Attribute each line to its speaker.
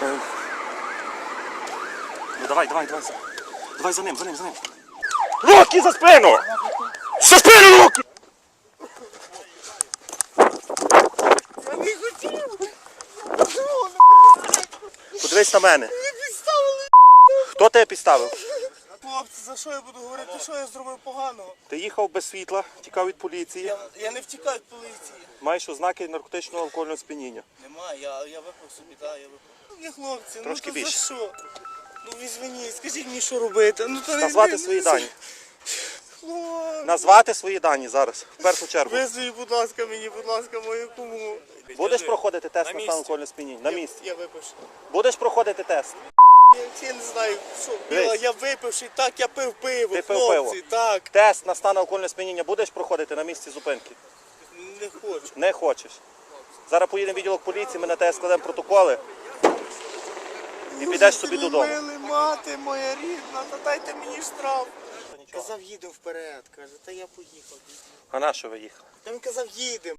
Speaker 1: Ну давай, давай, давай. за- Давай за ним, за ним, за ним. Руки за спину! За спину руки! Подивись на мене. Хто тебе підставив?
Speaker 2: Хлопці, за що я буду говорити, що я зробив поганого?
Speaker 1: Ти їхав без світла, тікав від поліції.
Speaker 2: Я, я не втікаю від поліції.
Speaker 1: Маєш ознаки наркотичного алкогольного сп'яніння.
Speaker 2: Немає, я, я випив собі, так, я випив. Ні, хлопці,
Speaker 1: Трошки
Speaker 2: ну то
Speaker 1: більше.
Speaker 2: за що? Ну візвоніть, скажіть мені, що робити. Ну, то не-
Speaker 1: Назвати
Speaker 2: не-
Speaker 1: свої
Speaker 2: не-
Speaker 1: дані.
Speaker 2: Хлопці.
Speaker 1: Назвати свої дані зараз, в першу чергу.
Speaker 2: Визвіть, будь ласка, мені, будь ласка, мою кому.
Speaker 1: Будеш проходити тест на, стан алкогольного сп'яніння? На місці.
Speaker 2: Я випивши.
Speaker 1: Будеш проходити тест?
Speaker 2: Я не знаю, що
Speaker 1: Дивись.
Speaker 2: Я випивши, так, я пив пиво,
Speaker 1: Ти пив
Speaker 2: хлопці,
Speaker 1: пиво.
Speaker 2: так.
Speaker 1: Тест на стан алкогольного сп'яніння будеш проходити на місці зупинки?
Speaker 2: Не хочу.
Speaker 1: Не хочеш. Зараз поїдемо в відділок поліції, ми на тебе складемо протоколи. І підеш собі додому.
Speaker 2: мили, мати моя рідна, та дайте мені штраф. Казав, їдемо вперед, каже, та я поїхав.
Speaker 1: А на що ви їхали?
Speaker 2: Та він казав, їдемо.